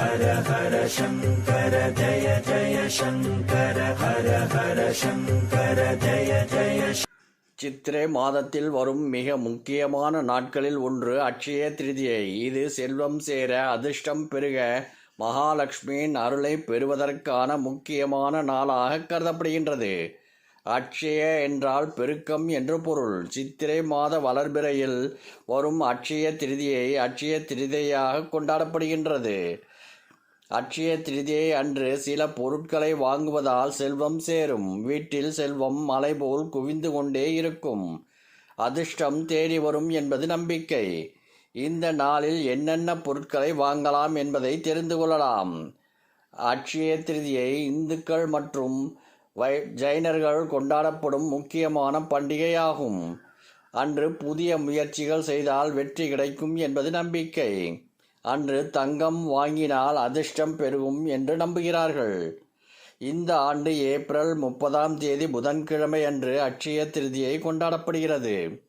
ஹர ஹர சங்கர ஜய ஜய சங்கர ஹர ஹர சங்கர ஜய ஜய சித்திரை மாதத்தில் வரும் மிக முக்கியமான நாட்களில் ஒன்று அட்சய திருதியை. இது செல்வம் சேர அதிர்ஷ்டம் பெருக. மகாலட்சுமியின் அருளை பெறுவதற்கான முக்கியமான நாளாக கருதப்படுகின்றது. அட்சய என்றால் பெருக்கம் என்று பொருள். சித்திரை மாத வளர்பிறையில் வரும் அட்சய திருதியை அட்சய திருதியாக கொண்டாடப்படுகின்றது. அட்சய திருதியை அன்று சில பொருட்களை வாங்குவதால் செல்வம் சேரும். வீட்டில் செல்வம் மலை போல் குவிந்து கொண்டே இருக்கும். அதிர்ஷ்டம் தேடி வரும் என்பது நம்பிக்கை. இந்த நாளில் என்னென்ன பொருட்களை வாங்கலாம் என்பதை தெரிந்து கொள்ளலாம். அட்சய திருதியை இந்துக்கள் மற்றும் வை ஜைனர்கள் கொண்டாடப்படும் முக்கியமான பண்டிகையாகும். அன்று புதிய முயற்சிகள் செய்தால் வெற்றி கிடைக்கும் என்பது நம்பிக்கை. அன்று தங்கம் வாங்கினால் அதிர்ஷ்டம் பெருகும் என்று நம்புகிறார்கள். இந்த ஆண்டு ஏப்ரல் முப்பதாம் தேதி புதன்கிழமை அன்று அட்சய திருதியை கொண்டாடப்படுகிறது.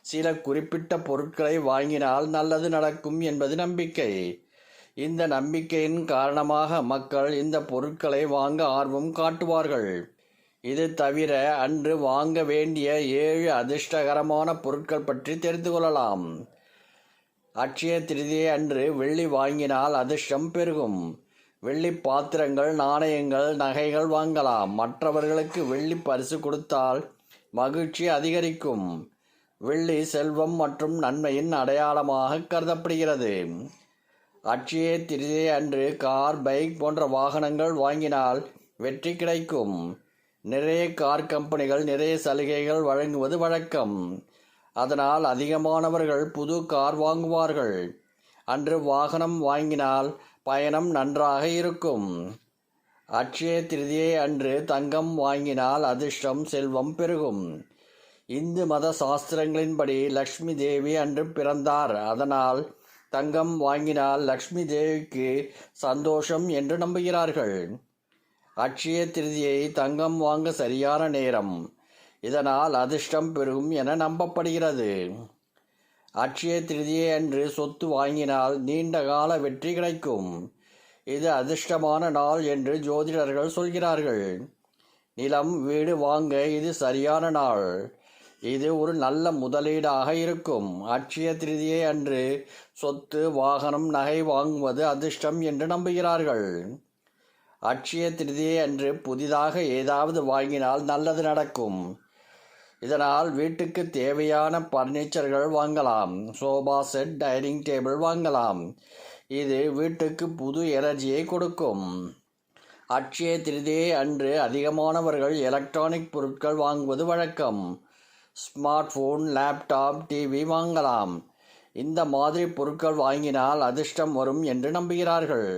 சில குறிப்பிட்ட பொருட்களை வாங்கினால் நல்லது நடக்கும் என்பது நம்பிக்கை. இந்த நம்பிக்கையின் காரணமாக மக்கள் இந்த பொருட்களை வாங்க ஆர்வம் காட்டுவார்கள். இது தவிர அன்று வாங்க வேண்டிய ஏழு அதிர்ஷ்டகரமான பொருட்கள் பற்றி தெரிந்து கொள்ளலாம். அட்சய திருதியை அன்று வெள்ளி வாங்கினால் அதிர்ஷ்டம் பெருகும். வெள்ளி பாத்திரங்கள் நாணயங்கள் நகைகள் வாங்கலாம். மற்றவர்களுக்கு வெள்ளி பரிசு கொடுத்தால் மகிழ்ச்சி அதிகரிக்கும். வெள்ளி செல்வம் மற்றும் நன்மையின் அடையாளமாக கருதப்படுகிறது. அட்சய திருதியை அன்று கார் பைக் போன்ற வாகனங்கள் வாங்கினால் வெற்றி கிடைக்கும். நிறைய கார் கம்பெனிகள் நிறைய சலுகைகள் வழங்குவது வழக்கம். அதனால் அதிகமானவர்கள் புது கார் வாங்குவார்கள். அன்று வாகனம் வாங்கினால் பயணம் நன்றாக இருக்கும். அட்சய திருதியை அன்று தங்கம் வாங்கினால் அதிர்ஷ்டம் செல்வம் பெருகும். இந்து மத சாஸ்திரங்களின்படி லக்ஷ்மி தேவி அன்று பிறந்தார். அதனால் தங்கம் வாங்கினால் லக்ஷ்மி தேவிக்கு சந்தோஷம் என்று நம்புகிறார்கள். அட்சய திருதியை தங்கம் வாங்க சரியான நேரம். இதனால் அதிர்ஷ்டம் பெருகும் என நம்பப்படுகிறது. அட்சய திருதியை அன்று சொத்து வாங்கினால் நீண்ட கால வெற்றி கிடைக்கும். இது அதிர்ஷ்டமான நாள் என்று ஜோதிடர்கள் சொல்கிறார்கள். நிலம் வீடு வாங்க இது சரியான நாள். இது ஒரு நல்ல முதலீடாக இருக்கும். அட்சய திருதியை அன்று சொத்து வாகனம் நகை வாங்குவது அதிர்ஷ்டம் என்று நம்புகிறார்கள். அட்சய திருதியை அன்று புதிதாக ஏதாவது வாங்கினால் நல்லது நடக்கும். இதனால் வீட்டுக்கு தேவையான பர்னிச்சர்கள் வாங்கலாம் சோபா செட் டைனிங் டேபிள் வாங்கலாம். இது வீட்டுக்கு புது எனர்ஜியை கொடுக்கும். அட்சய திருதியை அன்று அதிகமானவர்கள் எலக்ட்ரானிக் பொருட்கள் வாங்குவது வழக்கம். ஸ்மார்ட் ஃபோன் லேப்டாப் டிவி வாங்கலாம். இந்த மாதிரி பொருட்கள் வாங்கினால் அதிர்ஷ்டம் வரும் என்று நம்புகிறார்கள்.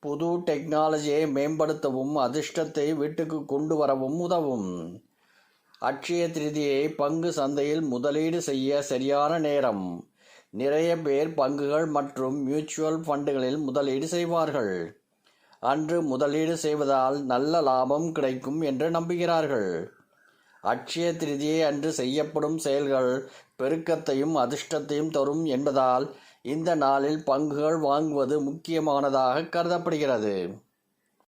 புது டெக்னாலஜியை மேம்படுத்தவும் அதிர்ஷ்டத்தை வீட்டுக்கு கொண்டு வரவும் உதவும். அக்ஷய திருதியை பங்கு சந்தையில் முதலீடு செய்ய சரியான நேரம். நிறைய பேர் பங்குகள் மற்றும் மியூச்சுவல் ஃபண்டுகளில் முதலீடு செய்வார்கள். அன்று முதலீடு செய்வதால் நல்ல லாபம் கிடைக்கும் என்று நம்புகிறார்கள். அட்சய திருதியை அன்று செய்யப்படும் செயல்கள் பெருக்கத்தையும் அதிர்ஷ்டத்தையும் தரும் என்பதால் இந்த நாளில் பங்குகள் வாங்குவது முக்கியமானதாக கருதப்படுகிறது.